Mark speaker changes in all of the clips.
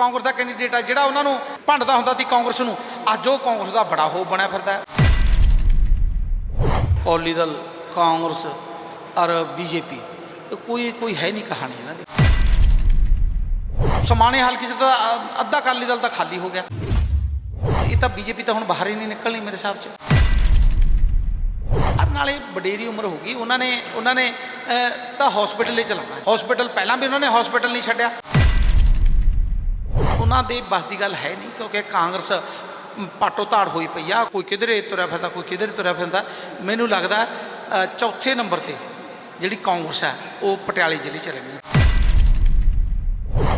Speaker 1: ਕਾਂਗਰਸ ਦਾ candidate ਆ ਜਿਹੜਾ ਉਹਨਾਂ ਨੂੰ ਭੰਡਦਾ ਹੁੰਦਾ ਸੀ ਕਾਂਗਰਸ ਨੂੰ। ਅੱਜ ਉਹ ਕਾਂਗਰਸ ਦਾ ਬੜਾ ਹੋ ਬਣਿਆ ਫਿਰਦਾ ਹੈ। ਅਕਾਲੀ ਦਲ ਕਾਂਗਰਸ ਔਰ ਬੀਜੇਪੀ ਕੋਈ ਕੋਈ ਹੈ ਨਹੀਂ ਕਹਾਣੀ ਇਹਨਾਂ ਦੀ। ਸਮਾਣੇ ਹਲਕੇ ਚ ਤਾਂ ਅੱਧਾ ਅਕਾਲੀ ਦਲ ਤਾਂ ਖਾਲੀ ਹੋ ਗਿਆ। ਇਹ ਤਾਂ ਬੀਜੇਪੀ ਤਾਂ ਹੁਣ ਬਾਹਰ ਹੀ ਨਹੀਂ ਨਿਕਲਣੀ ਮੇਰੇ ਹਿਸਾਬ 'ਚ। ਔਰ ਨਾਲੇ ਵਡੇਰੀ ਉਮਰ ਹੋ ਗਈ ਉਹਨਾਂ ਨੇ ਉਹਨਾਂ ਨੇ ਤਾਂ ਹਸਪੀਟਲ ਹੀ ਚਲਾਉਣਾ। ਹਸਪੀਟਲ ਪਹਿਲਾਂ ਵੀ ਉਹਨਾਂ ਨੇ ਹਸਪੀਟਲ ਨਹੀਂ ਛੱਡਿਆ। ਉਹਨਾਂ ਦੇ ਬਸ ਦੀ ਗੱਲ ਹੈ ਨਹੀਂ, ਕਿਉਂਕਿ ਕਾਂਗਰਸ ਪਾਟੋ ਧਾੜ ਹੋਈ ਪਈ ਆ, ਕੋਈ ਕਿਧਰੇ ਤੁਰਿਆ ਫਿਰਦਾ, ਕੋਈ ਕਿਧਰੇ ਤੁਰਿਆ ਫਿਰਦਾ। ਮੈਨੂੰ ਲੱਗਦਾ ਚੌਥੇ ਨੰਬਰ ਤੇ ਜਿਹੜੀ ਕਾਂਗਰਸ ਹੈ ਉਹ ਪਟਿਆਲੇ ਜ਼ਿਲ੍ਹੇ ਚ ਰਹਿਣੀ ਹੈ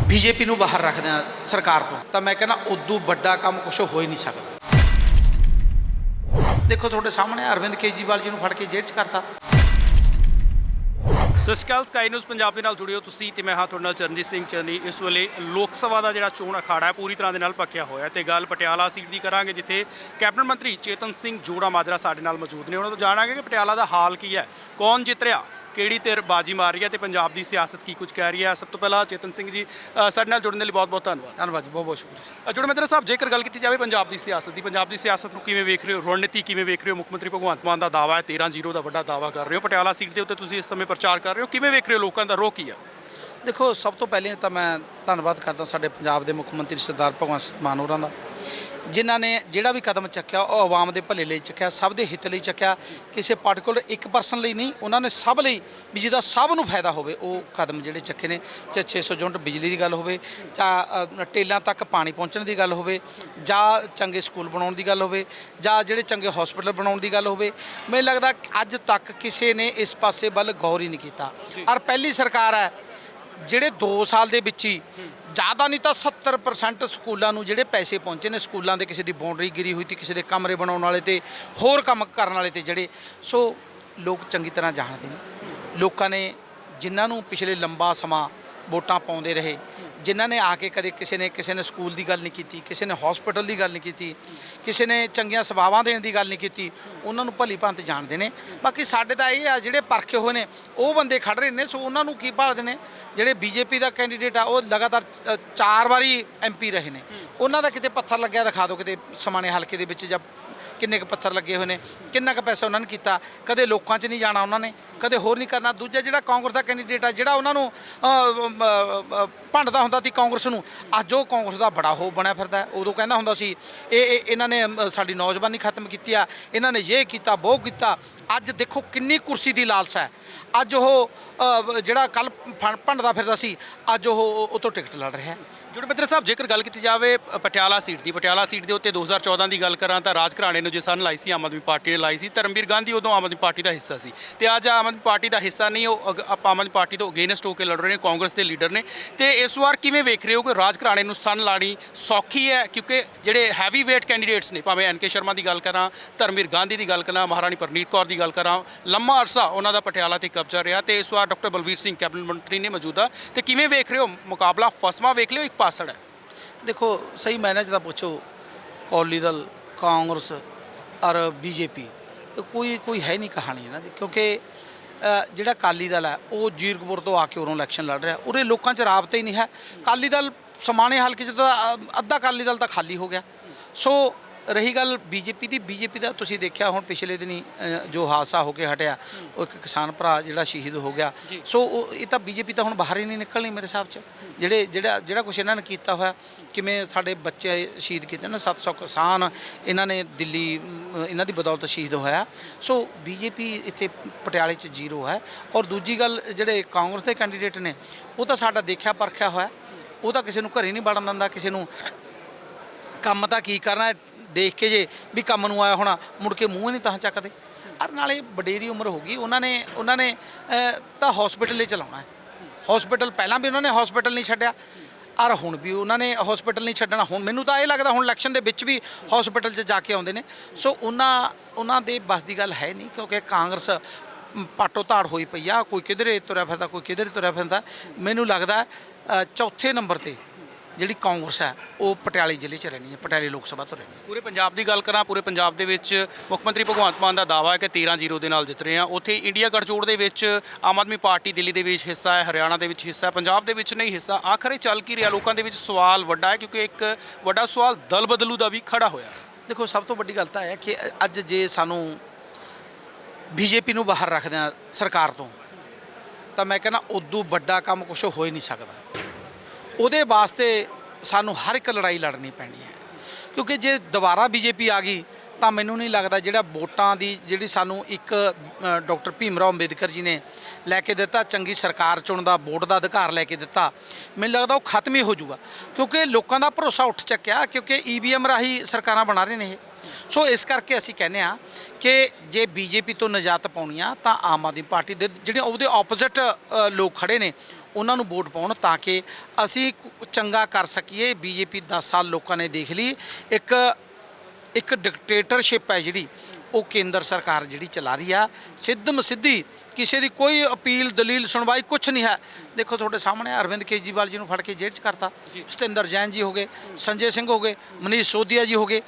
Speaker 1: ਬੀਜੇਪੀ ਨੂੰ ਬਾਹਰ ਰੱਖਦੇ ਆ ਸਰਕਾਰ ਤੋਂ। ਤਾਂ ਮੈਂ ਕਹਿੰਦਾ, ਉਦੋਂ ਵੱਡਾ ਕੰਮ ਕੁਝ ਹੋ ਹੀ ਨਹੀਂ ਸਕਦਾ। ਦੇਖੋ, ਤੁਹਾਡੇ ਸਾਹਮਣੇ ਅਰਵਿੰਦ ਕੇਜਰੀਵਾਲ ਜੀ ਨੂੰ ਫੜ ਕੇ ਜੇਲ੍ਹ 'ਚ ਕਰਤਾ।
Speaker 2: ਸਤਿ ਸ਼੍ਰੀ ਅਕਾਲ ਸਕਾਈ ਨਿਊਜ਼ ਪੰਜਾਬ ਦੇ ਨਾਲ ਜੁੜਿਓ ਤੁਸੀਂ ਤੇ ਮੈਂ ਹਾਂ ਤੁਹਾਡੇ ਨਾਲ ਚਰਨਜੀਤ ਸਿੰਘ ਚੰਨੀ ਇਸ ਵੇਲੇ ਲੋਕ ਸਭਾ ਦਾ ਜਿਹੜਾ ਚੋਣ ਅਖਾੜਾ ਹੈ, ਪੂਰੀ ਤਰ੍ਹਾਂ ਦੇ ਨਾਲ ਪੱਕਿਆ ਹੋਇਆ ਹੈ ਤੇ ਗੱਲ ਪਟਿਆਲਾ ਸੀਟ ਦੀ ਕਰਾਂਗੇ, ਜਿੱਥੇ ਕੈਬਨਿਟ ਮੰਤਰੀ ਚੇਤਨ ਸਿੰਘ ਜੋੜਾ ਮਾਜਰਾ ਸਾਡੇ ਨਾਲ ਮੌਜੂਦ ਨੇ। ਉਹਨਾਂ ਤੋਂ ਜਾਣਾਂਗੇ ਕਿ ਪਟਿਆਲਾ ਦਾ ਹਾਲ ਕੀ ਹੈ, ਕੌਣ ਜਿੱਤ ਰਿਹਾ? ਕਿਹੜੀ ਧਿਰ ਬਾਜੀ ਮਾਰ ਰਹੀ ਹੈ ਤੇ ਪੰਜਾਬ ਦੀ ਸਿਆਸਤ ਕੀ ਕੁਝ ਕਹਿ ਰਹੀ ਹੈ? ਸਭ ਤੋਂ ਪਹਿਲਾਂ ਚੇਤਨ ਸਿੰਘ ਜੀ ਅ, ਸਾਡੇ ਨਾਲ ਜੁੜਨ ਦੇ ਲਈ ਬਹੁਤ ਬਹੁਤ ਧੰਨਵਾਦ।
Speaker 1: ਧੰਨਵਾਦ ਜੀ ਬਹੁਤ ਬਹੁਤ ਸ਼ੁਕਰੀਆ
Speaker 2: ਅ, ਜੁੜੇ ਮਿੱਤਰ ਸਾਹਿਬ ਜੇਕਰ ਗੱਲ ਕੀਤੀ ਜਾਵੇ ਪੰਜਾਬ ਦੀ ਸਿਆਸਤ ਦੀ ਪੰਜਾਬ ਦੀ ਸਿਆਸਤ ਨੂੰ ਕਿਵੇਂ ਵੇਖ ਰਹੇ ਹੋ? ਰਣਨੀਤੀ ਕਿਵੇਂ ਵੇਖ ਰਹੇ ਹੋ? ਮੁੱਖ ਮੰਤਰੀ ਭਗਵੰਤ ਮਾਨ ਦਾ ਦਾਵਾ ਹੈ 13-0 ਦਾ ਵੱਡਾ ਦਾਵਾ ਕਰ ਰਹੇ ਹੋ ਪਟਿਆਲਾ ਸੀਟ ਦੇ ਉੱਤੇ ਤੁਸੀਂ ਇਸ ਸਮੇਂ ਪ੍ਰਚਾਰ ਕਰ ਰਹੇ ਹੋ ਕਿਵੇਂ ਵੇਖ ਰਹੇ ਹੋ ਲੋਕਾਂ ਦਾ ਰੋਹ ਕੀ ਹੈ?
Speaker 1: ਦੇਖੋ ਸਭ ਤੋਂ ਪਹਿਲੇ ਤਾਂ ਮੈਂ ਧੰਨਵਾਦ ਕਰਦਾ ਸਾਡੇ ਪੰਜਾਬ ਦੇ ਮੁੱਖ ਮੰਤਰੀ ਸਰਦਾਰ ਭਗਵੰਤ ਸਿੰਘ ਮਾਨ ਹੋਰਾਂ ਦਾ। ਜਿਨ੍ਹਾਂ ਨੇ ਜਿਹੜਾ ਵੀ ਕਦਮ ਚੱਕਿਆ ਉਹ ਆਵਾਮ ਦੇ ਭਲੇ ਲਈ ਚੱਕਿਆ ਸਭ ਦੇ ਹਿੱਤ ਲਈ ਚੱਕਿਆ। ਕਿਸੇ ਪਾਰਟਿਕੂਲਰ ਇੱਕ ਪਰਸਨ ਲਈ ਨਹੀਂ ਉਹਨਾਂ ਨੇ ਸਭ ਲਈ ਵੀ ਜਿਹਦਾ ਸਭ ਨੂੰ ਫਾਇਦਾ ਹੋਵੇ ਉਹ ਕਦਮ ਜਿਹੜੇ ਚੱਕੇ ਨੇ। ਚਾਹੇ 600 ਯੂਨਿਟ ਬਿਜਲੀ ਦੀ ਗੱਲ ਹੋਵੇ ਜਾਂ ਟੇਲਾਂ ਤੱਕ ਪਾਣੀ ਪਹੁੰਚਣ ਦੀ ਗੱਲ ਹੋਵੇ ਜਾਂ ਚੰਗੇ ਸਕੂਲ ਬਣਾਉਣ ਦੀ ਗੱਲ ਹੋਵੇ ਜਾਂ ਜਿਹੜੇ ਚੰਗੇ ਹਸਪੀਟਲ ਬਣਾਉਣ ਦੀ ਗੱਲ ਹੋਵੇ ਮੈਨੂੰ ਲੱਗਦਾ ਅੱਜ ਤੱਕ ਕਿਸੇ ਨੇ ਇਸ ਪਾਸੇ ਵੱਲ ਗੌਰ ਹੀ ਨਹੀਂ ਕੀਤਾ। ਔਰ ਪਹਿਲੀ ਸਰਕਾਰ ਹੈ ਜਿਹੜੇ 2 ਸਾਲ ਦੇ ਵਿੱਚ ਹੀ ਜ਼ਿਆਦਾ ਨਹੀਂ ਤਾਂ 70% ਸਕੂਲਾਂ ਨੂੰ ਜਿਹੜੇ ਪੈਸੇ ਪਹੁੰਚੇ ਨੇ, ਸਕੂਲਾਂ ਦੇ ਕਿਸੇ ਦੀ ਬਾਉਂਡਰੀ ਗਿਰੀ ਹੋਈ ਤੇ, ਕਿਸੇ ਦੇ ਕਮਰੇ ਬਣਾਉਣ ਵਾਲੇ ਤੇ ਹੋਰ ਕੰਮ ਕਰਨ ਵਾਲੇ ਤੇ ਜਿਹੜੇ, ਸੋ ਲੋਕ ਚੰਗੀ ਤਰ੍ਹਾਂ ਜਾਣਦੇ ਨੇ। ਲੋਕਾਂ ਨੇ ਜਿਨ੍ਹਾਂ ਨੂੰ ਪਿਛਲੇ ਲੰਬਾ ਸਮਾਂ ਵੋਟਾਂ ਪਾਉਂਦੇ ਰਹੇ ਜਿਨ੍ਹਾਂ ਨੇ ਆ ਕੇ ਕਦੇ ਕਿਸੇ ਨੇ ਕਿਸੇ ਨੇ ਸਕੂਲ ਦੀ ਗੱਲ ਨਹੀਂ ਕੀਤੀ, ਕਿਸੇ ਨੇ ਹਸਪੀਟਲ ਦੀ ਗੱਲ ਨਹੀਂ ਕੀਤੀ, ਕਿਸੇ ਨੇ ਚੰਗੀਆਂ ਸੇਵਾਵਾਂ ਦੇਣ ਦੀ ਗੱਲ ਨਹੀਂ ਕੀਤੀ, ਉਹਨਾਂ ਨੂੰ ਭਲੀ ਭਾਂਤ ਜਾਣਦੇ ਨੇ। ਬਾਕੀ ਸਾਡੇ ਤਾਂ ਇਹ ਆ, ਜਿਹੜੇ ਪਰਖੇ ਹੋਏ ਨੇ, ਉਹ ਬੰਦੇ ਖੜ ਰਹੇ ਨੇ, ਸੋ ਉਹਨਾਂ ਨੂੰ ਕੀ ਭਾਲਦੇ ਨੇ? ਜਿਹੜੇ ਬੀਜੇਪੀ ਦਾ ਕੈਂਡੀਡੇਟ ਆ, ਉਹ ਲਗਾਤਾਰ ਚਾਰ ਵਾਰੀ ਐਮਪੀ ਰਹੇ ਨੇ। ਉਹਨਾਂ ਦਾ ਕਿਤੇ ਪੱਥਰ ਲੱਗਿਆ ਦਿਖਾ ਦਿਓ, ਕਿਤੇ ਸਮਾਣੇ ਹਲਕੇ ਦੇ ਵਿੱਚ ਜਾਂ ਕਿੰਨੇ ਕੁ ਪੱਥਰ ਲੱਗੇ ਹੋਏ ਨੇ, ਕਿੰਨਾ ਕੁ ਪੈਸਾ ਉਹਨਾਂ ਨੇ ਕੀਤਾ, ਕਦੇ ਲੋਕਾਂ 'ਚ ਨਹੀਂ ਜਾਣਾ ਉਹਨਾਂ ਨੇ, ਕਦੇ ਹੋਰ ਨਹੀਂ ਕਰਨਾ। ਦੂਜਾ ਜਿਹੜਾ ਕਾਂਗਰਸ ਦਾ ਕੈਂਡੀਡੇਟ ਆ, ਜਿਹੜਾ ਉਹਨਾਂ ਨੂੰ ਭੰਡਦਾ ਹੁੰਦਾ ਸੀ ਕਾਂਗਰਸ ਨੂੰ, ਅੱਜ ਉਹ ਕਾਂਗਰਸ ਦਾ ਬੜਾ ਹੋ ਬਣਿਆ ਫਿਰਦਾ ਉਦੋਂ ਕਹਿੰਦਾ ਹੁੰਦਾ ਸੀ, ਇਹ ਇਹਨਾਂ ਨੇ ਸਾਡੀ ਨੌਜਵਾਨੀ ਖਤਮ ਕੀਤੀ ਆ, ਇਹਨਾਂ ਨੇ ਇਹ ਕੀਤਾ ਉਹ ਕੀਤਾ। ਅੱਜ ਦੇਖੋ ਕਿੰਨੀ ਕੁਰਸੀ ਦੀ ਲਾਲਸਾ ਹੈ। ਅੱਜ ਉਹ ਅ, ਜਿਹੜਾ ਕੱਲ ਭੰਡਦਾ ਫਿਰਦਾ ਸੀ ਅੱਜ ਉਹ ਉਹ ਤੋਂ ਟਿਕਟ ਲੜ ਰਿਹਾ। ਹੈ
Speaker 2: ਜੁੜੇ ਮਿੱਤਰ ਸਾਹਿਬ ਜੇਕਰ ਗੱਲ ਕੀਤੀ ਜਾਵੇ ਪ- ਪਟਿਆਲਾ ਸੀਟ ਦੀ ਪਟਿਆਲਾ ਸੀਟ ਦੇ ਉੱਤੇ 2014 ਦੀ ਗੱਲ ਕਰਾਂ ਤਾਂ ਰਾਜ ਘਰਾਣੇ ਨੂੰ ਜਿਸ ਸਨ ਲਾਈ ਸੀ ਆਮ ਆਦਮੀ ਪਾਰਟੀ ਨੇ ਲਾਈ ਸੀ ਧਰਮਵੀਰ ਗਾਂਧੀ ਉਦੋਂ ਆਮ ਆਦਮੀ ਪਾਰਟੀ ਦਾ ਹਿੱਸਾ ਸੀ। ਤੇ ਅੱਜ ਆਮ ਆਦਮੀ ਪਾਰਟੀ ਦਾ ਹਿੱਸਾ ਨਹੀਂ ਉਹ ਅਗ- ਆਪ ਆਮ ਆਦਮੀ ਪਾਰਟੀ ਤੋਂ ਅਗੇਨਸਟ ਹੋ ਕੇ ਲੜ ਰਹੇ ਨੇ ਕਾਂਗਰਸ ਦੇ ਲੀਡਰ ਨੇ। ਤੇ ਇਸ ਵਾਰ ਕਿਵੇਂ ਵੇਖ ਰਹੇ ਹੋ ਕਿ ਰਾਜ ਘਰਾਣੇ ਨੂੰ ਸੰਨ ਲਾਣੀ ਸੌਖੀ ਹੈ? ਕਿਉਂਕਿ ਜਿਹੜੇ ਹੈਵੀ ਵੇਟ ਕੈਂਡੀਡੇਟਸ ਨੇ ਭਾਵੇਂ ਐਨਕੇ ਸ਼ਰਮਾ ਦੀ ਗੱਲ ਕਰਾਂ ਧਰਮਵੀਰ ਗਾਂਧੀ ਦੀ ਗੱਲ ਕਰਾਂ ਮਹਾਰਾਣੀ ਪਰਨੀਤ ਕੌਰ ਦੀ ਗੱਲ ਕਰਾਂ ਲੰਮਾ ਅਰਸਾ ਉਹਨਾਂ ਦਾ ਪਟਿਆਲਾ ਤੇ ਕਬਜ਼ਾ ਰਿਹਾ ਤੇ ਇਸ ਵਾਰ ਡਾਕਟਰ ਬਲਵੀਰ ਸਿੰਘ ਕੈਬਨਿਟ ਮੰਤਰੀ ਨੇ ਮੌਜੂਦਾ ਤੇ ਕਿਵੇਂ ਵੇਖ ਰਹੇ ਹੋ ਮੁਕਾਬਲਾ? ਫਸਵਾ ਵੇਖ ਲਿਓ, ਇੱਕ ਪਾਸੜ। ਹੈ
Speaker 1: ਦੇਖੋ, ਸਹੀ ਮਾਇਨੇ 'ਚ ਤਾਂ ਪੁੱਛੋ ਅਕਾਲੀ ਦਲ, ਕਾਂਗਰਸ ਔਰ ਬੀਜੇਪੀ ਕੋਈ ਕੋਈ ਹੈ ਨਹੀਂ ਕਹਾਣੀ ਇਹਨਾਂ ਦੀ। ਕਿਉਂਕਿ ਜਿਹੜਾ ਅਕਾਲੀ ਦਲ ਹੈ, ਉਹ ਜੀਰਕਪੁਰ ਤੋਂ ਆ ਕੇ ਉਰੋਂ ਇਲੈਕਸ਼ਨ ਲੜ ਰਿਹਾ। ਉਰੇ ਲੋਕਾਂ 'ਚ ਰਾਬਤਾ ਹੀ ਨਹੀਂ ਹੈ। ਅਕਾਲੀ ਦਲ ਸਮਾਣੇ ਹਲਕੇ 'ਚ ਤਾਂ ਅੱਧਾ ਅਕਾਲੀ ਦਲ ਤਾਂ ਖਾਲੀ ਹੋ ਗਿਆ। ਸੋ ਰਹੀ ਗੱਲ ਬੀਜੇਪੀ ਦੀ। ਬੀਜੇਪੀ ਦਾ ਤੁਸੀਂ ਦੇਖਿਆ ਹੁਣ ਪਿਛਲੇ ਦਿਨੀ ਅ, ਜੋ ਹਾਦਸਾ ਹੋ ਕੇ ਹਟਿਆ ਉਹ ਇੱਕ ਕਿਸਾਨ ਭਰਾ ਜਿਹੜਾ ਸ਼ਹੀਦ ਹੋ ਗਿਆ। ਸੋ ਉਹ ਇਹ ਤਾਂ ਬੀਜੇਪੀ ਤਾਂ ਹੁਣ ਬਾਹਰ ਹੀ ਨਹੀਂ ਨਿਕਲਣੀ ਮੇਰੇ ਹਿਸਾਬ 'ਚ। ਜਿਹੜੇ ਜਿਹੜਾ ਜਿਹੜਾ ਕੁਝ ਇਹਨਾਂ ਨੇ ਕੀਤਾ ਹੋਇਆ ਕਿਵੇਂ ਸਾਡੇ ਬੱਚੇ ਸ਼ਹੀਦ ਕੀਤੇ ਨਾ 700 ਕਿਸਾਨ ਇਹਨਾਂ ਨੇ ਦਿੱਲੀ ਅਮ, ਇਹਨਾਂ ਦੀ ਬਦੌਲਤ ਸ਼ਹੀਦ ਹੋਇਆ। ਸੋ ਬੀਜੇਪੀ ਇੱਥੇ ਪਟਿਆਲੇ 'ਚ ਜ਼ੀਰੋ ਹੈ। ਔਰ ਦੂਜੀ ਗੱਲ ਜਿਹੜੇ ਕਾਂਗਰਸ ਦੇ ਕੈਂਡੀਡੇਟ ਨੇ ਉਹ ਤਾਂ ਸਾਡਾ ਦੇਖਿਆ ਪਰਖਿਆ ਹੋਇਆ। ਉਹ ਤਾਂ ਕਿਸੇ ਨੂੰ ਘਰੇ ਨਹੀਂ ਵੜਨ ਦਿੰਦਾ ਕਿਸੇ ਨੂੰ ਕੰਮ ਤਾਂ ਕੀ ਕਰਨਾ ਹੈ, ਦੇਖ ਕੇ ਜੇ ਵੀ ਕੰਮ ਨੂੰ ਆਇਆ ਹੋਣਾ, ਮੁੜ ਕੇ ਮੂੰਹ ਹੀ ਨਹੀਂ ਤਾਂ ਚੱਕਦੇ। ਔਰ ਨਾਲੇ ਵਡੇਰੀ ਉਮਰ ਹੋ ਗਈ, ਉਹਨਾਂ ਨੇ ਉਹਨਾਂ ਨੇ ਤਾਂ ਹਸਪੀਟਲ ਹੀ ਚਲਾਉਣਾ ਹੈ। ਹਸਪੀਟਲ ਪਹਿਲਾਂ ਵੀ ਉਹਨਾਂ ਨੇ ਹਸਪੀਟਲ ਨਹੀਂ ਛੱਡਿਆ। ਔਰ ਹੁਣ ਵੀ ਉਹਨਾਂ ਨੇ ਹਸਪੀਟਲ ਨਹੀਂ ਛੱਡਣਾ। ਹੁਣ ਮੈਨੂੰ ਤਾਂ ਇਹ ਲੱਗਦਾ, ਹੁਣ ਇਲੈਕਸ਼ਨ ਦੇ ਵਿੱਚ ਵੀ ਹਸਪੀਟਲ 'ਚ ਜਾ ਕੇ ਆਉਂਦੇ ਨੇ। ਸੋ ਉਹਨਾਂ ਉਹਨਾਂ ਦੇ ਬਸ ਦੀ ਗੱਲ ਹੈ ਨਹੀਂ, ਕਿਉਂਕਿ ਕਾਂਗਰਸ ਪਾਟੋ ਧਾੜ ਹੋਈ ਪਈ ਆ, ਕੋਈ ਕਿਧਰੇ ਤੁਰਿਆ ਫਿਰਦਾ, ਕੋਈ ਕਿਧਰੇ ਤੁਰਿਆ ਫਿਰਦਾ। ਮੈਨੂੰ ਲੱਗਦਾ ਚੌਥੇ ਨੰਬਰ ਤੇ ਜਿਹੜੀ ਕਾਂਗਰਸ ਹੈ ਉਹ ਪਟਿਆਲੇ ਜ਼ਿਲ੍ਹੇ 'ਚ ਰਹਿਣੀ ਹੈ ਪਟਿਆਲੇ ਲੋਕ ਸਭਾ ਤੋਂ ਰਹਿਣੀ ਹੈ।
Speaker 2: ਪੂਰੇ ਪੰਜਾਬ ਦੀ ਗੱਲ ਕਰਾਂ ਪੂਰੇ ਪੰਜਾਬ ਦੇ ਵਿੱਚ ਮੁੱਖ ਮੰਤਰੀ ਭਗਵੰਤ ਮਾਨ ਦਾ ਦਾਅਵਾ ਹੈ ਕਿ 13-0 ਦੇ ਨਾਲ ਜਿੱਤ ਰਹੇ ਆ ਉੱਥੇ ਇੰਡੀਆ ਗਠਜੋੜ ਦੇ ਵਿੱਚ ਆਮ ਆਦਮੀ ਪਾਰਟੀ ਦਿੱਲੀ ਦੇ ਵਿੱਚ ਹਿੱਸਾ ਹੈ ਹਰਿਆਣਾ ਦੇ ਵਿੱਚ ਹਿੱਸਾ ਹੈ ਪੰਜਾਬ ਦੇ ਵਿੱਚ ਨਹੀਂ ਹਿੱਸਾ। ਆਖਰ ਚੱਲ ਕੀ ਰਿਹਾ? ਲੋਕਾਂ ਦੇ ਵਿੱਚ ਸਵਾਲ ਵੱਡਾ ਹੈ ਕਿਉਂਕਿ ਇੱਕ ਵੱਡਾ ਸਵਾਲ ਦਲ ਬਦਲੂ ਦਾ ਵੀ ਖੜਾ ਹੋਇਆ
Speaker 1: ਦੇਖੋ ਸਭ ਤੋਂ ਵੱਡੀ ਗੱਲ ਤਾਂ ਹੈ ਕਿ ਅੱਜ ਜੇ ਸਾਨੂੰ ਬੀਜੇਪੀ ਨੂੰ ਬਾਹਰ ਰੱਖਦੇ ਆ ਸਰਕਾਰ ਤੋਂ ਤਾਂ ਮੈਂ ਕਹਿੰਦਾ ਉਦੋਂ ਵੱਡਾ ਕੰਮ ਕੁਝ ਹੋ ਹੀ ਨਹੀਂ ਸਕਦਾ। ਉਹਦੇ ਵਾਸਤੇ ਸਾਨੂੰ ਹਰ ਇੱਕ ਲੜਾਈ ਲੜਨੀ ਪੈਣੀ ਹੈ। ਕਿਉਂਕਿ ਜੇ ਦੁਬਾਰਾ ਬੀਜੇਪੀ ਆ ਗਈ ਤਾਂ ਮੈਨੂੰ ਨਹੀਂ ਲੱਗਦਾ ਜਿਹੜਾ ਵੋਟਾਂ ਦੀ ਜਿਹੜੀ ਸਾਨੂੰ ਇੱਕ ਅ, ਡਾਕਟਰ ਭੀਮ ਰਾਓ ਅੰਬੇਦਕਰ ਜੀ ਨੇ ਲੈ ਕੇ ਦਿੱਤਾ ਚੰਗੀ ਸਰਕਾਰ ਚੁਣਨ ਦਾ ਵੋਟ ਦਾ ਅਧਿਕਾਰ ਲੈ ਕੇ ਦਿੱਤਾ ਮੈਨੂੰ ਲੱਗਦਾ ਉਹ ਖਤਮ ਹੀ ਹੋ ਜਾਊਗਾ। ਕਿਉਂਕਿ ਲੋਕਾਂ ਦਾ ਭਰੋਸਾ ਉੱਠ ਚੱਕਿਆ ਕਿਉਂਕਿ ਈਵੀਐਮ ਰਾਹੀਂ ਸਰਕਾਰਾਂ ਬਣਾ ਰਹੇ ਨੇ ਇਹ। ਸੋ ਇਸ ਕਰਕੇ ਅਸੀਂ ਕਹਿੰਦੇ ਆ ਕਿ ਜੇ ਬੀਜੇਪੀ ਤੋਂ ਨਜਾਤ ਪਾਉਣੀ ਆ ਤਾਂ ਆਮ ਆਦਮੀ ਪਾਰਟੀ ਦੇ ਜਿਹੜੇ ਉਹਦੇ ਆਪੋਜ਼ਿਟ ਲੋਕ ਖੜੇ ਨੇ ਉਹਨਾਂ ਨੂੰ ਵੋਟ ਪਾਉਣ ਤਾਂ ਕਿ ਅਸੀਂ ਚੰਗਾ ਕਰ ਸਕੀਏ। ਬੀਜੇਪੀ 10 ਸਾਲ ਲੋਕਾਂ ਨੇ ਦੇਖ ਲਈ। ਇੱਕ ਇੱਕ ਡਿਕਟੇਟਰਸ਼ਿਪ ਹੈ ਜਿਹੜੀ ਉਹ ਕੇਂਦਰ ਸਰਕਾਰ ਜਿਹੜੀ ਚਲਾ ਰਹੀ ਆ। ਸਿੱਧਮ ਸਿੱਧੀ ਕਿਸੇ ਦੀ ਕੋਈ ਅਪੀਲ ਦਲੀਲ ਸੁਣਵਾਈ ਕੁਝ ਨਹੀਂ ਹੈ। ਦੇਖੋ ਤੁਹਾਡੇ ਸਾਹਮਣੇ ਅਰਵਿੰਦ ਕੇਜਰੀਵਾਲ ਜੀ ਨੂੰ ਫੜ ਕੇ ਜੇਲ੍ਹ 'ਚ ਕਰਤਾ। ਸਤਿੰਦਰ ਜੈਨ ਜੀ ਹੋ ਗਏ ਸੰਜੇ ਸਿੰਘ ਹੋ ਗਏ ਮਨੀਸ਼ ਸੋਧੀਆ ਜੀ ਹੋ ਗਏ।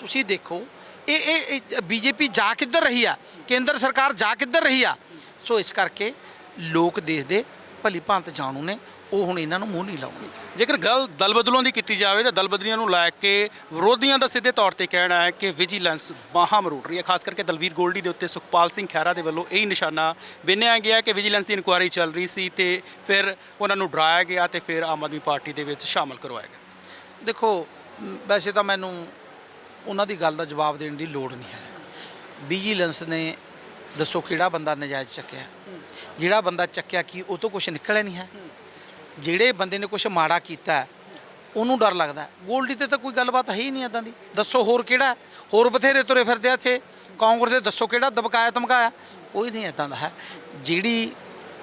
Speaker 1: ਤੁਸੀਂ ਦੇਖੋ ਇਹ ਇਹ ਬੀਜੇਪੀ ਜਾ ਕਿੱਧਰ ਰਹੀ ਆ? ਕੇਂਦਰ ਸਰਕਾਰ ਜਾ ਕਿੱਧਰ ਰਹੀ ਆ? ਸੋ ਇਸ ਕਰਕੇ ਲੋਕ ਦੇਸ਼ ਦੇ ਭਲੀ ਭਾਂਤ ਜਾਣੂ ਨੇ ਉਹ ਹੁਣ ਇਹਨਾਂ ਨੂੰ ਮੂੰਹ ਨਹੀਂ ਲਾਉਣਗੇ।
Speaker 2: ਜੇਕਰ ਗੱਲ ਦਲ ਬਦਲੋਂ ਦੀ ਕੀਤੀ ਜਾਵੇ ਤਾਂ ਦਲ ਬਦਲੀਆਂ ਨੂੰ ਲੈ ਕੇ ਵਿਰੋਧੀਆਂ ਦਾ ਸਿੱਧੇ ਤੌਰ ਤੇ ਕਹਿਣਾ ਹੈ ਕਿ ਵਿਜੀਲੈਂਸ ਬਾਹਾਂ ਮਰੋੜ ਰਹੀ ਹੈ ਖਾਸ ਕਰਕੇ ਦਲਵੀਰ ਗੋਲਡੀ ਦੇ ਉੱਤੇ ਸੁਖਪਾਲ ਸਿੰਘ ਖਹਿਰਾ ਦੇ ਵੱਲੋਂ ਇਹ ਨਿਸ਼ਾਨਾ ਬਿੰਨਿਆ ਗਿਆ ਕਿ ਵਿਜੀਲੈਂਸ ਦੀ ਇਨਕੁਆਇਰੀ ਚੱਲ ਰਹੀ ਸੀ ਤੇ ਫਿਰ ਉਹਨਾਂ ਨੂੰ ਡਰਾਇਆ ਗਿਆ ਤੇ ਫਿਰ ਆਮ ਆਦਮੀ ਪਾਰਟੀ ਦੇ ਵਿੱਚ ਸ਼ਾਮਲ ਕਰਵਾਇਆ ਗਿਆ।
Speaker 1: ਦੇਖੋ ਵੈਸੇ ਤਾਂ ਮੈਨੂੰ ਉਹਨਾਂ ਦੀ ਗੱਲ ਦਾ ਜਵਾਬ ਦੇਣ ਦੀ ਲੋੜ ਨਹੀਂ ਹੈ। ਵਿਜੀਲੈਂਸ ਨੇ ਦੱਸੋ ਕਿਹੜਾ ਬੰਦਾ ਨਜਾਇਜ਼ ਚੱਕਿਆ। ਜਿਹੜਾ ਬੰਦਾ ਚੱਕਿਆ ਕੀ ਉਹ ਤੋਂ ਕੁਝ ਨਿਕਲਿਆ ਨਹੀਂ ਹੈ। ਜਿਹੜੇ ਬੰਦੇ ਨੇ ਕੁਝ ਮਾੜਾ ਕੀਤਾ ਉਹਨੂੰ ਡਰ ਲੱਗਦਾ ਗੋਲਡੀ ਤੇ ਤਾਂ ਕੋਈ ਗੱਲਬਾਤ ਹੈ ਹੀ ਨਹੀਂ ਇਦਾਂ ਦੀ। ਦੱਸੋ ਹੋਰ ਕਿਹੜਾ ਹੋਰ ਬਥੇਰੇ ਤੁਰੇ ਫਿਰਦੇ ਆ ਇੱਥੇ। ਕਾਂਗਰਸ ਦੇ ਦੱਸੋ ਕਿਹੜਾ ਦਬਕਾਇਆ ਧਮਕਾਇਆ। ਕੋਈ ਨਹੀਂ ਇਦਾਂ ਦਾ ਹੈ। ਜਿਹੜੀ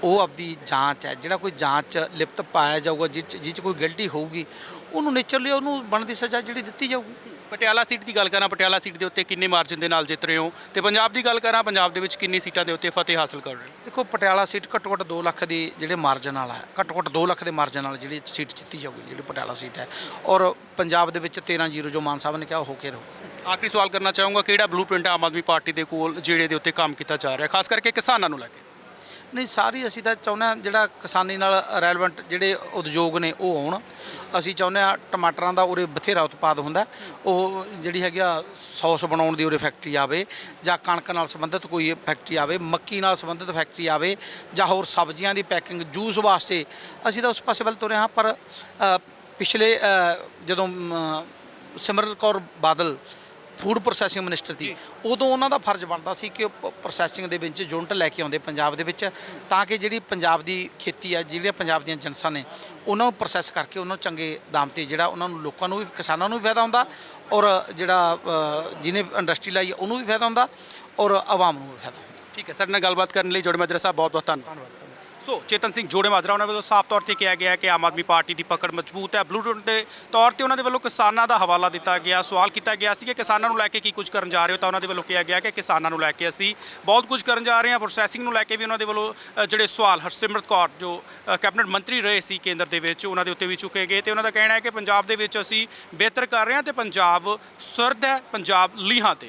Speaker 1: ਉਹ ਆਪਦੀ ਜਾਂਚ ਹੈ, ਜਿਹੜਾ ਕੋਈ ਜਾਂਚ ਲਿਪਤ ਪਾਇਆ ਜਾਊਗਾ, ਜਿਹ 'ਚ 'ਚ ਕੋਈ ਗਲਤੀ ਹੋਊਗੀ, ਉਹਨੂੰ ਨੇਚਰਲੀ ਉਹਨੂੰ ਬਣਦੀ ਸਜ਼ਾ ਜਿਹੜੀ ਦਿੱਤੀ ਜਾਊਗੀ।
Speaker 2: ਪਟਿਆਲਾ ਸੀਟ ਦੀ ਗੱਲ ਕਰਾਂ ਪਟਿਆਲਾ ਸੀਟ ਦੇ ਉੱਤੇ ਕਿੰਨੇ ਮਾਰਜਨ ਦੇ ਨਾਲ ਜਿੱਤ ਰਹੇ ਹੋ? ਤੇ ਪੰਜਾਬ ਦੀ ਗੱਲ ਕਰਾਂ ਪੰਜਾਬ ਦੇ ਵਿੱਚ ਕਿੰਨੀ ਸੀਟਾਂ ਦੇ ਉੱਤੇ ਫਤਿਹ ਹਾਸਲ ਕਰ ਰਹੇ ਹੋ?
Speaker 1: ਦੇਖੋ ਪਟਿਆਲਾ ਸੀਟ ਘੱਟੋ ਘੱਟ 2 ਲੱਖ ਦੀ ਜਿਹੜੇ ਮਾਰਜਨ ਨਾਲ ਹੈ ਘੱਟੋ ਘੱਟ 2 ਲੱਖ ਦੇ ਮਾਰਜਨ ਨਾਲ ਜਿਹੜੀ ਸੀਟ ਜਿੱਤੀ ਜਾਊਗੀ ਜਿਹੜੀ ਪਟਿਆਲਾ ਸੀਟ ਹੈ। ਔਰ ਪੰਜਾਬ ਦੇ ਵਿੱਚ 13 ਜ਼ੀਰੋ ਜੋ ਮਾਨ ਸਾਹਿਬ ਨੇ ਕਿਹਾ ਉਹ ਹੋ ਕੇ ਰਹੂ
Speaker 2: ਆਖਰੀ ਸਵਾਲ ਕਰਨਾ ਚਾਹੂੰਗਾ ਕਿਹੜਾ ਬਲੂਪ੍ਰਿੰਟ ਆਮ ਆਦਮੀ ਪਾਰਟੀ ਦੇ ਕੋਲ ਜਿਹੜੇ ਦੇ ਉੱਤੇ ਕੰਮ ਕੀਤਾ ਜਾ ਰਿਹਾ ਖਾਸ ਕਰਕੇ ਕਿਸਾਨਾਂ ਨੂੰ ਲੈ ਕੇ।
Speaker 1: ਨਹੀਂ ਸਾਰੀ ਅਸੀਂ ਤਾਂ ਚਾਹੁੰਦੇ ਹਾਂ ਜਿਹੜਾ ਕਿਸਾਨੀ ਨਾਲ ਰੈਲੇਵੈਂਟ ਜਿਹੜੇ ਉਦਯੋਗ ਨੇ ਉਹ ਆਉਣ ਅਸੀਂ ਚਾਹੁੰਦੇ ਹਾਂ ਟਮਾਟਰਾਂ ਦਾ ਉਰੇ ਬਥੇਰਾ ਉਤਪਾਦ ਹੁੰਦਾ। ਉਹ ਜਿਹੜੀ ਹੈਗੀ ਆ ਸੌਸ ਬਣਾਉਣ ਦੀ ਉਰੇ ਫੈਕਟਰੀ ਆਵੇ ਜਾਂ ਕਣਕ ਨਾਲ ਸੰਬੰਧਿਤ ਕੋਈ ਫੈਕਟਰੀ ਆਵੇ ਮੱਕੀ ਨਾਲ ਸੰਬੰਧਿਤ ਫੈਕਟਰੀ ਆਵੇ ਜਾਂ ਹੋਰ ਸਬਜ਼ੀਆਂ ਦੀ ਪੈਕਿੰਗ ਜੂਸ ਵਾਸਤੇ ਅਸੀਂ ਤਾਂ ਉਸ ਪਾਸੇ ਵੱਲ ਤੁਰੇ ਹਾਂ। ਪਰ ਅ, ਪਿਛਲੇ ਅ, ਜਦੋਂ ਮ, Simran Kaur Badal food processing minister ਸੀ ਉਦੋਂ ਉਹਨਾਂ ਦਾ ਫਰਜ਼ ਬਣਦਾ ਸੀ ਕਿ ਉਹ ਪ੍ਰੋਸੈਸਿੰਗ ਦੇ ਵਿੱਚ ਯੂਨਿਟ ਲੈ ਕੇ ਆਉਂਦੇ ਪੰਜਾਬ ਦੇ ਵਿੱਚ ਤਾਂ ਕਿ ਜਿਹੜੀ ਪੰਜਾਬ ਦੀ ਖੇਤੀ ਆ ਜਿਹੜੀਆਂ ਪੰਜਾਬ ਦੀਆਂ ਜਨਸਾਂ ਨੇ ਉਹਨਾਂ ਨੂੰ ਪ੍ਰੋਸੈਸ ਕਰਕੇ ਉਹਨਾਂ ਨੂੰ ਚੰਗੇ ਦਾਮ ਤੇ ਜਿਹੜਾ ਉਹਨਾਂ ਨੂੰ ਲੋਕਾਂ ਨੂੰ ਵੀ ਕਿਸਾਨਾਂ ਨੂੰ ਵੀ ਫਾਇਦਾ ਹੁੰਦਾ ਔਰ ਜਿਹੜਾ ਜਿਹਨੇ ਇੰਡਸਟਰੀ ਲਾਈ ਉਹਨੂੰ ਵੀ ਫਾਇਦਾ ਹੁੰਦਾ ਔਰ ਆਵਾਮ ਨੂੰ ਵੀ ਫਾਇਦਾ ਹੁੰਦਾ।
Speaker 2: ਠੀਕ ਹੈ ਸਾਡੇ ਨਾਲ ਗੱਲਬਾਤ ਕਰਨ ਲਈ ਜੋੜੇ ਮਾਜਰਾ ਸਾਹਿਬ ਬਹੁਤ ਬਹੁਤ ਧੰਨਵਾਦ। ਸੋ ਚੇਤਨ ਸਿੰਘ ਜੋੜੇ ਮਾਜਰਾ, ਉਹਨਾਂ ਵੱਲੋਂ ਸਾਫ਼ ਤੌਰ ਤੇ ਕਿਹਾ ਗਿਆ ਕਿ ਆਮ ਆਦਮੀ ਪਾਰਟੀ ਦੀ ਪਕੜ ਮਜ਼ਬੂਤ ਹੈ। ਬਲੂ ਦੇ ਤੌਰ ਤੇ ਉਹਨਾਂ ਦੇ ਵੱਲੋਂ ਕਿਸਾਨਾਂ ਦਾ ਹਵਾਲਾ ਦਿੱਤਾ ਗਿਆ, ਸਵਾਲ ਕੀਤਾ ਗਿਆ ਸੀ ਕਿ ਕਿਸਾਨਾਂ ਨੂੰ ਲੈ ਕੇ ਕੀ ਕੁਝ ਕਰਨ ਜਾ ਰਹੇ ਹੋ, ਤਾਂ ਉਹਨਾਂ ਦੇ ਵੱਲੋਂ ਕਿਹਾ ਗਿਆ ਕਿ ਕਿਸਾਨਾਂ ਨੂੰ ਲੈ ਕੇ ਅਸੀਂ ਬਹੁਤ ਕੁਝ ਕਰਨ ਜਾ ਰਹੇ ਹਾਂ। ਪ੍ਰੋਸੈਸਿੰਗ ਨੂੰ ਲੈ ਕੇ ਵੀ ਉਹਨਾਂ ਦੇ ਵੱਲੋਂ ਜਿਹੜੇ ਸਵਾਲ ਹਰਸਿਮਰਤ ਕੌਰ, ਜੋ ਕੈਬਨਿਟ ਮੰਤਰੀ ਰਹੇ ਸੀ ਕੇਂਦਰ ਦੇ ਵਿੱਚ, ਉਹਨਾਂ ਦੇ ਉੱਤੇ ਵੀ ਚੁੱਕੇ ਗਏ ਤੇ ਉਹਨਾਂ ਦਾ ਕਹਿਣਾ ਹੈ ਕਿ ਪੰਜਾਬ ਦੇ ਵਿੱਚ ਅਸੀਂ ਬਿਹਤਰ ਕਰ ਰਹੇ ਹਾਂ ਤੇ ਪੰਜਾਬ ਸਰਦ ਹੈ, ਪੰਜਾਬ ਲੀਹਾਂ ਤੇ।